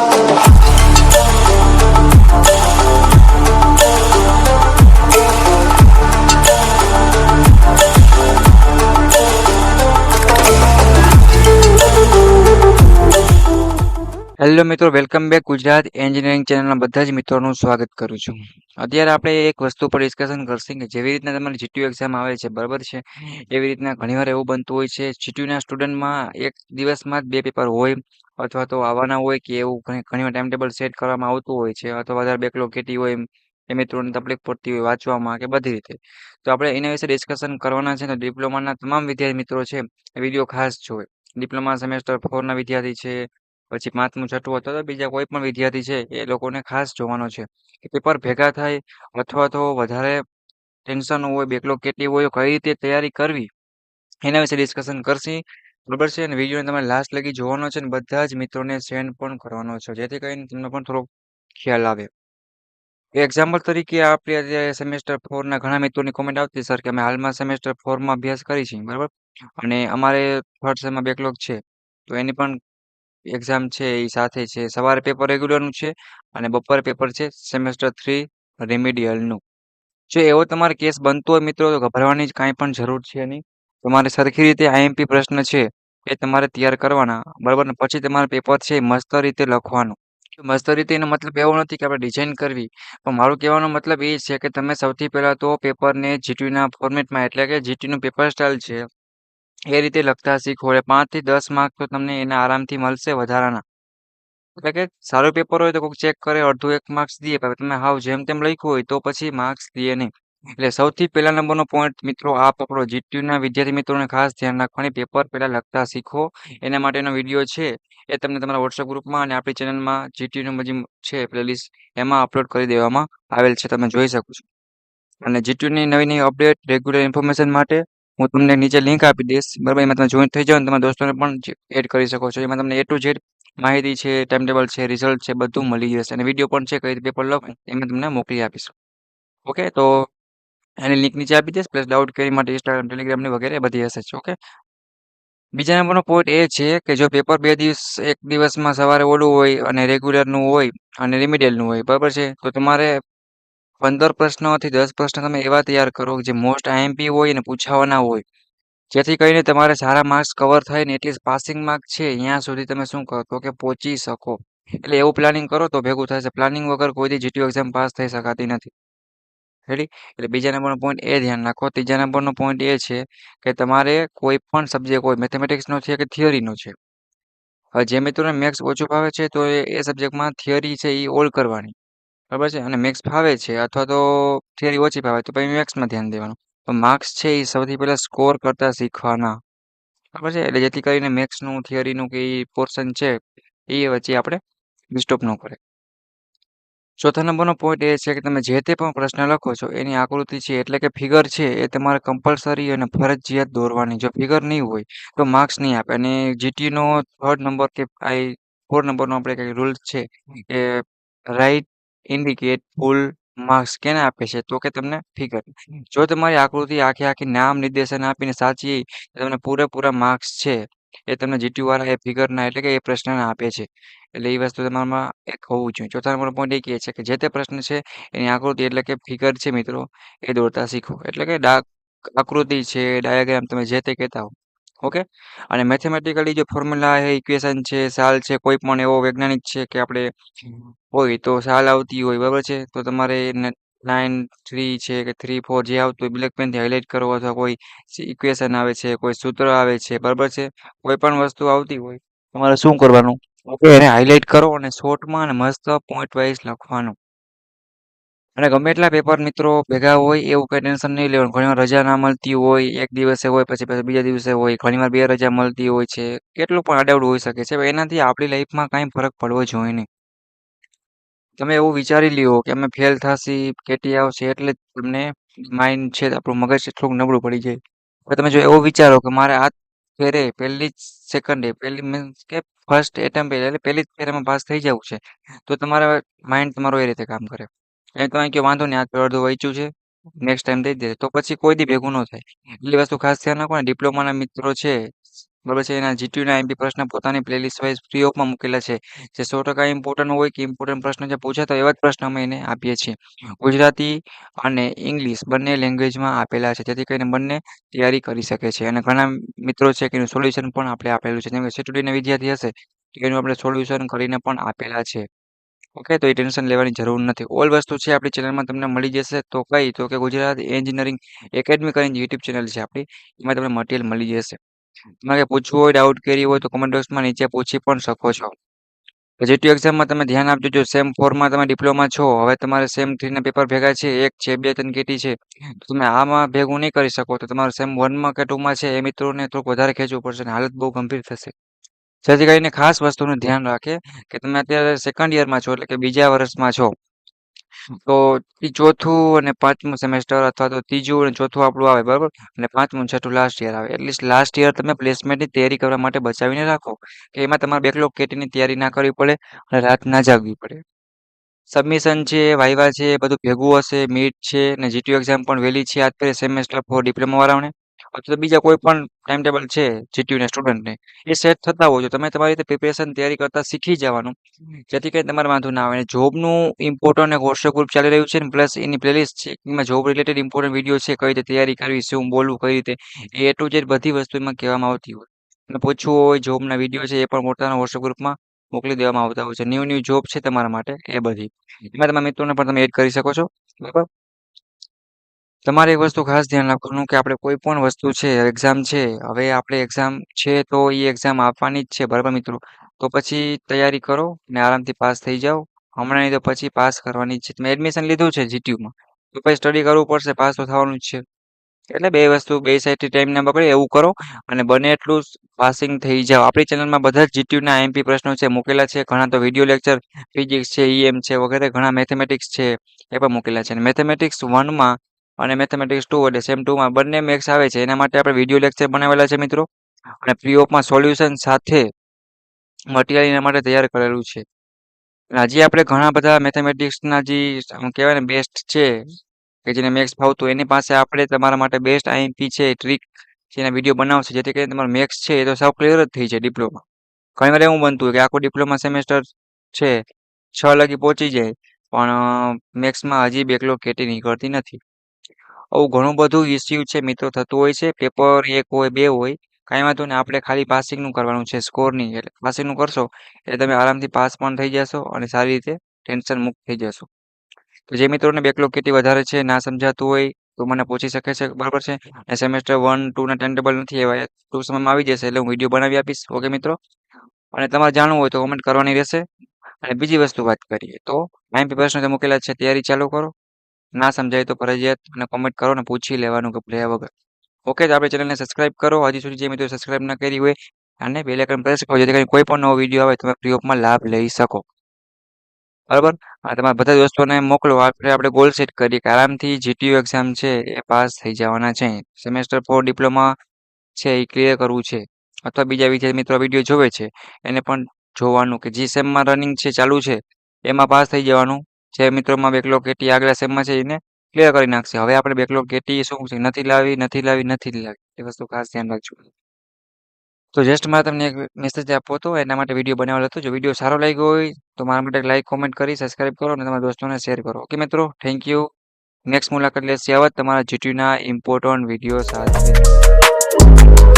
Oh. Hello મિત્રો, welcome back Gujarat engineering ચેનલના બધા જ મિત્રોનું સ્વાગત કરું છું. અત્યારે આપણે એક વસ્તુ પર ડિસ્કશન કરશું કે જેવી રીતના તમારી જીટીયુ એક્ઝામ આવે છે, બરાબર છે? એવી રીતના ઘણીવાર એવું બનતું હોય છે જીટીયુના સ્ટુડન્ટમાં એક દિવસમાં જ બે પેપર હોય, અથવા તો આવવાના હોય કે એવું ઘણી, ઘણીવાર ટાઈમ ટેબલ સેટ કરવામાં આવતું હોય છે, અથવા વધારે બેકલો કેટી હોય એ મિત્રોને તકલીફ પડતી હોય વાંચવામાં કે બધી રીતે. તો આપણે એના વિશે ડિસ્કશન કરવાના છે તો ડિપ્લોમાના તમામ વિદ્યાર્થી મિત્રો છે વીડિયો ખાસ જોવે. ડિપ્લોમા સેમેસ્ટર ફોરના વિદ્યાર્થી છે પછી પાંચમું, છઠ્ઠું અથવા તો બીજા કોઈ પણ વિદ્યાર્થી છે, એ લોકોને ખાસ જોવાનો છે કે પેપર ભેગા થાય અથવા તો વધારે ટેન્શન હોય બેકલોગ કેટલી હોય, કઈ રીતે તૈયારી કરવી, એના વિશે ડિસ્કશન કરશી, બરાબર છે? અને વિડીયોને તમે લાસ્ટ લગી જોવાનો છે અને બધા જ મિત્રોને સેન્ડ પણ કરવાનો છે. જેથી કરીને તમને પણ થોડોક ખ્યાલ આવે. એક્ઝામ્પલ તરીકે આપણે અત્યારે સેમેસ્ટર ફોરના ઘણા મિત્રોની કોમેન્ટ આવતી સર કે અમે હાલમાં સેમેસ્ટર ફોરમાં અભ્યાસ કરી છીએ બરાબર? અને અમારે થર્ડ સેમમાં બેકલોગ છે. તો એની પણ એક્ઝામ છે એ સાથે છે. સવારે પેપર રેગ્યુલરનું છે અને બપોરે પેપર છે સેમેસ્ટર થ્રી રેમિડિયલનું જો એવો તમારો કેસ બનતો હોય મિત્રો, તો ગભરાવાની જ કાંઈ પણ જરૂર છે નહીં. તમારે સરખી રીતે આઈએમપી પ્રશ્ન છે એ તમારે તૈયાર કરવાના, બરાબર? ને પછી તમારે પેપર છે મસ્ત રીતે લખવાનું. મસ્ત રીતે એનો મતલબ એવો નથી કે આપણે ડિઝાઇન કરવી, પણ મારું કહેવાનો મતલબ એ છે કે તમે સૌથી પહેલાં તો પેપરને જીટીયુના ફોર્મેટમાં એટલે કે જીટીયુનું પેપર સ્ટાઇલ છે એ રીતે લખતા શીખો એટલે પાંચથી દસ માર્ક તો તમને એના આરામથી મળશે વધારાના. એટલે કે સારું પેપર હોય તો કોઈક ચેક કરે, અડધું એક માર્ક્સ દે, પણ તમે હાવ જેમ તેમ લખ્યું હોય તો પછી માર્ક્સ દે નહીં. એટલે સૌથી પહેલા નંબરનો પોઈન્ટ મિત્રો આ પકડો જીટીયુના વિદ્યાર્થી મિત્રોને ખાસ ધ્યાન રાખવાની પેપર પહેલાં લખતા શીખો. એના માટેનો વીડિયો છે. એ તમને તમારા વોટ્સઅપ ગ્રુપમાં અને આપણી ચેનલમાં જીટીયુનું બધી છે પ્લેલિસ્ટ એમાં અપલોડ કરી દેવામાં આવેલ છે. તમે જોઈ શકો છો. અને જીટીયુની નવી નવી અપડેટ રેગ્યુલર ઇન્ફોર્મેશન માટે હું તમને નીચે લિંક આપી દઈશ. બરાબર, એમાં તમે જોઈન થઈ જાઓ તમારા દોસ્તોને પણ એડ કરી શકો છો. એમાં તમને એ ટુ ઝેડ માહિતી છે ટાઈમ ટેબલ છે રિઝલ્ટ છે, બધું મળી જશે. અને વીડિયો પણ છે, કઈ રીતે પેપર લખો એમાં તમને મોકલી આપીશું. ઓકે તો એની લિંક નીચે આપી દઈશ. પ્લસ ડાઉટ કરી માટે ઇન્સ્ટાગ્રામ ટેલિગ્રામની વગેરે બધી હશે જ. ઓકે બીજા નંબરનો પોઈન્ટ એ છે કે જો પેપર બે દિવસ, એક દિવસમાં સવારે ઓલું હોય અને રેગ્યુલરનું હોય અને રિમિડિયલનું હોય. બરાબર છે? તો તમારે પંદર પ્રશ્નોથી દસ પ્રશ્ન તમે એવા તૈયાર કરો જે મોસ્ટ આઈએમપી હોય અને પૂછાવાના હોય. જેથી કરીને તમારે સારા માર્ક્સ કવર થાય ને એટલીસ્ટ પાસિંગ માર્ક છે ત્યાં સુધી તમે શું કરો તો કે પહોંચી શકો. એટલે એવું પ્લાનિંગ કરો તો ભેગું થશે પ્લાનિંગ વગર કોઈથી જીટીયુ એક્ઝામ પાસ થઈ શકાતી નથી. રેડી એટલે બીજા નંબરનો પોઈન્ટ એ ધ્યાન રાખો. ત્રીજા નંબરનો પોઈન્ટ એ છે કે તમારે કોઈ પણ સબ્જેક્ટ હોય મેથેમેટિક્સનો છે કે થિયરીનો છે. જે મિત્રોને મેથ્સ ઓછું ભાવે છે તો એ સબ્જેક્ટમાં થિયરી છે એ ઓલ કરવાની. બરાબર છે? અને મેથ્સ ફાવે છે અથવા તો થિયરી ઓછી ફાવે, તો પછી મેથ્સમાં ધ્યાન દેવાનું. તો માર્ક્સ છે એ સૌથી પહેલાં સ્કોર કરતાં શીખવાના. બરાબર છે? એટલે જેથી કરીને મેથ્સનું થિયરીનું કે એ પોર્શન છે એ વચ્ચે આપણે ડિસ્ટર્બ ન કરે. ચોથા નંબરનો પોઈન્ટ એ છે કે તમે જે તે પણ પ્રશ્ન લખો છો, એની આકૃતિ છે, એટલે કે ફિગર છે, એ તમારે કમ્પલસરી અને ફરજિયાત દોરવાની. જો ફિગર નહીં હોય, તો માર્ક્સ નહીં આપે. અને જીટીનો થર્ડ નંબર કે આઈ ફોર નંબરનો આપણે કંઈક રૂલ છે કે રાઈટ ઇન્ડિકેટ ફૂલ માર્ક્સ કેને આપે છે? તો કે તમને ફિગર જો તમારી આકૃતિ આખે આખી નામ, નિર્દેશન આપીને સાચી તમને પૂરેપૂરા માર્ક્સ છે. એ તમને જીટીયુ વાળા એ ફિગરના એટલે કે એ પ્રશ્નના આપે છે. એટલે એ વસ્તુ તમારામાં એક હોવું જોઈએ. ચોથા નંબર પોઈન્ટ એ કહે છે કે જે તે પ્રશ્ન છે, એની આકૃતિ એટલે કે ફિગર છે મિત્રો, એ દોરતા શીખો. એટલે કે ડાક આકૃતિ છે ડાયાગ્રામ તમે જે તે કહેતા હો. ઓકે? અને મેથેમેટિકલી જો ફોર્મ્યુલા છે ઇક્વેશન છે, સાલ છે, કોઈ પણ એવો વૈજ્ઞાનિક છે કે આપણે હોય તો સાલ આવતી હોય, બરાબર છે? તો તમારે નાઇન થ્રી છે કે થ્રી ફોર જે આવતું હોય, બ્લેક પેનથી હાઇલાઇટ કરો અથવા કોઈ ઇક્વેશન આવે છે, કોઈ સૂત્ર આવે છે, બરાબર છે? કોઈ પણ વસ્તુ આવતી હોય, તમારે શું કરવાનું? ઓકે એને હાઇલાઇટ કરો અને શોર્ટમાં અને મસ્ત પોઈન્ટ વાઇઝ લખવાનું. અને ગમે એટલા પેપર મિત્રો ભેગા હોય, એવું કંઈ ટેન્શન નહીં લેવાનું. ઘણીવાર રજા ના મળતી હોય, એક દિવસે હોય, પછી પછી બીજા દિવસે હોય. ઘણીવાર બે રજા મળતી હોય છે. કેટલું પણ આડાવડું હોઈ શકે છે. એનાથી આપણી લાઈફમાં કાંઈ ફરક પડવો જોઈએ નહીં. તમે એવું વિચારી લ્યો કે અમે ફેલ થશી, કેટી આવશે એટલે જ તમને માઇન્ડ છે, આપણું મગજ થોડુંક નબળું પડી જાય. તમે જો એવું વિચારો કે મારે આ ફેરે પહેલી જ સેકન્ડે પહેલી મીન્સ કે ફર્સ્ટ એટેમ્પ એટલે પહેલી જ ફેરેમાં પાસ થઈ જવું છે, તો તમારા માઇન્ડ તમારું એ રીતે કામ કરે. એ તમે કે વાંધો નહીં, આ અડધું વાંચ્યું છે. નેક્સ્ટ ટાઈમ દઈ દે તો પછી કોઈ દી ભેગું ન થાય. એટલી વસ્તુ ખાસ ધ્યાન રાખો ને, ડિપ્લોમાના મિત્રો છે, બરાબર છે, એના જીટીયુના એમપી પ્રશ્ન પોતાની પ્લેલિસ્ટ વાઇઝ ફ્રી ઓફમાં મૂકેલા છે. જે સો ટકા ઇમ્પોર્ટન્ટ હોય કે ઇમ્પોર્ટન્ટ પ્રશ્ન જે પૂછાતો એવા જ પ્રશ્ન અમે એને આપીએ છીએ. ગુજરાતી અને ઇંગ્લિશ બંને લેંગ્વેજમાં આપેલા છે. જેથી કરીને બંને તૈયારી કરી શકે છે. અને ઘણા મિત્રો છે કે એનું સોલ્યુશન પણ આપણે આપેલું છે. જેમ કે સેટુડીના વિદ્યાર્થી હશે તો એનું આપણે સોલ્યુશન કરીને પણ આપેલા છે. ઓકે, તો એ ટેન્શન લેવાની જરૂર નથી. ઓલ વસ્તુ છે આપણી ચેનલમાં તમને મળી જશે. તો કઈ, તો કે ગુજરાત એન્જિનિયરિંગ એકેડમી કરીને યુટ્યુબ ચેનલ છે આપણી. એમાં તમને મટીરિયલ મળી જશે. તમારે પૂછવું હોય ડાઉટ કરી હોય, તો કમેન્ટ બોક્સમાં નીચે પૂછી પણ શકો છો. પોઝિટિવ એક્ઝામમાં તમે ધ્યાન આપજો, જો સેમ ફોરમાં તમે ડિપ્લોમા છો, હવે તમારે સેમ થ્રીના પેપર ભેગા છે, એક છે, બે, ત્રણ કેટી છે તમે આમાં ભેગું નહીં કરી શકો. તો તમારે સેમ વનમાં કે ટુમાં છે, એ મિત્રોને થોડુંક વધારે ખેંચવું પડશે અને હાલત બહુ ગંભીર થશે. જેથી કરીને ખાસ વસ્તુનું ધ્યાન રાખે કે તમે અત્યારે સેકન્ડ યરમાં છો એટલે કે બીજા વર્ષમાં છો. તો ચોથું અને પાંચમું સેમેસ્ટર અથવા તો ત્રીજું અને ચોથું આપણું આવે, બરાબર? અને પાંચમું છઠ્ઠું લાસ્ટ યર આવે. એટલીસ્ટ લાસ્ટ યર તમે પ્લેસમેન્ટની તૈયારી કરવા માટે બચાવીને રાખો કે એમાં તમારે બેકલોગ કેટીની તૈયારી ના કરવી પડે અને રાત ના જાગવી પડે. સબમિશન છે વાઇવા છે બધું ભેગું હશે મીટ છે અને જીટીયુ એક્ઝામ પણ વહેલી છે આજ પહેલા સેમેસ્ટર ફોર ડિપ્લોમા વાળાઓને. અથવા તો બીજા કોઈ પણ ટાઈમ ટેબલ છે જીટીયુના સ્ટુડન્ટને એ સેટ થતા હોય તો તમે તમારી રીતે પ્રિપેરેશન તૈયારી કરતા શીખી જવાનું. જેથી કરીને તમારે વાંધો ના આવે. જોબનું ઇમ્પોર્ટન્ટ એક વોટ્સએપ ગ્રુપ ચાલી રહ્યું છે પ્લસ એની પ્લેલિસ્ટ છે, એમાં જોબ રિલેટેડ ઇમ્પોર્ટન્ટ વીડિયો છે, કઈ રીતે તૈયારી કરવી, શું બોલવું, કઈ રીતે. એ ટુ જે બધી વસ્તુ એમાં કહેવામાં આવતી હોય. અને પૂછવું હોય જોબના વીડિયો છે, એ પણ પોતાના વોટ્સએપ ગ્રુપમાં મોકલી દેવામાં આવતા હોય છે. ન્યૂ ન્યૂ જોબ છે તમારા માટે, એ બધી. એમાં તમારા મિત્રોને પણ તમે એડ કરી શકો છો. બરાબર? તમારે એક વસ્તુ ખાસ ધ્યાન રાખવાનું કે આપણે કોઈ પણ વસ્તુ છે એક્ઝામ છે, હવે આપણે એક્ઝામ છે તો એ એક્ઝામ આપવાની જ છે, બરાબર મિત્રો? તો પછી તૈયારી કરો ને આરામથી પાસ થઈ જાઓ. હમણાં નહીં તો પછી પાસ કરવાની જ છે. તમે એડમિશન લીધું છે જીટીયુમાં તો પછી સ્ટડી કરવું પડશે, પાસ તો થવાનું જ છે. એટલે બે વસ્તુ, બે સાઈડથી ટાઈમ ના બગડે એવું કરો અને બને એટલું પાસિંગ થઈ જાઓ. આપણી ચેનલમાં બધા જ જીટીયુના એમપી પ્રશ્નો છે, મૂકેલા છે. ઘણા તો વીડિયો લેક્ચર ફિઝિક્સ છે ઈએમ છે, વગેરે ઘણા મેથેમેટિક્સ છે, એ પણ મૂકેલા છે. અને મેથેમેટિક્સ વનમાં અને મેથેમેટિક્સ ટુ એટલે સેમ ટુમાં બંને મેક્સ આવે છે. એના માટે આપણે વીડિયો લેક્ચર બનાવેલા છે મિત્રો. અને ફ્રી ઓફમાં સોલ્યુશન સાથે મટીરિયલ એના માટે તૈયાર કરેલું છે. હજી આપણે ઘણા બધા મેથેમેટિક્સના જે કહેવાય ને બેસ્ટ છે, કે જેને મેક્સ ફાવતું એની પાસે આપણે તમારા માટે બેસ્ટ આઈએમપી છે ટ્રીક જેના વીડિયો બનાવશે. જેથી કરીને તમારો મેક્સ છે એ તો સાવ ક્લિયર જ થઈ જાય ડિપ્લોમા ઘણી વાર એવું બનતું કે આખું ડિપ્લોમા સેમેસ્ટર છે, છ લગી પહોંચી જાય, પણ મેક્સમાં હજી બેકલો કેટી નીકળતી નથી. આવું ઘણું બધું ઇસ્યુ છે મિત્રો, થતું હોય છે. પેપર એક હોય, બે હોય, કાંઈ વાંધો નહીં. આપણે ખાલી પાસિંગનું કરવાનું છે સ્કોરની એટલે પાસિંગનું કરશો એટલે તમે આરામથી પાસ પણ થઈ જશો અને સારી રીતે ટેન્શન મુક્ત થઈ જશો. તો જે મિત્રોને બેકલોગ કેટલી વધારે છે ના સમજાતું હોય તો મને પૂછી શકે છે, બરાબર છે? અને સેમેસ્ટર વન ટુના ટાઈમ ટેબલ નથી, એવા ટૂંક સમયમાં આવી જશે એટલે હું વીડિયો બનાવી આપીશ. ઓકે મિત્રો? અને તમારે જાણવું હોય તો કોમેન્ટ કરવાની રહેશે. અને બીજી વસ્તુ વાત કરીએ તો આઈએમપી પ્રશ્નો મૂકેલા છે, તૈયારી ચાલુ કરો. ના સમજાય તો ફરજિયાત અને કોમેન્ટ કરો ને પૂછી લેવાનું કે વગર. ઓકે તો આપણે ચેનલને સબસ્ક્રાઇબ કરો. હજી સુધી જે મિત્રો સબસ્ક્રાઇબ ના કરી હોય અને બેલ આઇકન પ્રેસ કરો જેથી કરીને કોઈ પણ નવો વીડિયો આવે, તમે ફ્રી લાભ લઈ શકો. બરાબર? તમારા બધા દોસ્તોને મોકલો. આપણે આપણે ગોલ સેટ કરીએ કે આરામથી જીટીયુ એક્ઝામ છે એ પાસ થઈ જવાના છે. સેમેસ્ટર ફોર ડિપ્લોમા છે એ ક્લિયર કરવું છે. અથવા બીજા વિદ્યાર્થી મિત્રો વીડિયો જોવે છે, એને પણ જોવાનું કે જે સેમમાં રનિંગ છે, ચાલુ છે, એમાં પાસ થઈ જવાનું. જે મિત્રોમાં બેકલોગ કેટી આગલા સેમમાં છે એને ક્લિયર કરી નાખશે. હવે આપણે બેકલોગ કેટી શું છે, નથી લાવી નથી લાવી નથી લાવી, એ વસ્તુ ખાસ ધ્યાન રાખજો. તો જસ્ટ મારે તમને એક મેસેજ આપવો હતો, એના માટે વીડિયો બનાવેલો હતો. જો વીડિયો સારો લાગ્યો હોય, તો મારા માટે લાઈક કોમેન્ટ કરી સબસ્ક્રાઇબ કરો અને તમારા દોસ્તોને શેર કરો. ઓકે મિત્રો થેન્ક યુ નેક્સ્ટ મુલાકાત લેશે આવા તમારા જીટીયુના ઇમ્પોર્ટન્ટ વીડિયો સાથે.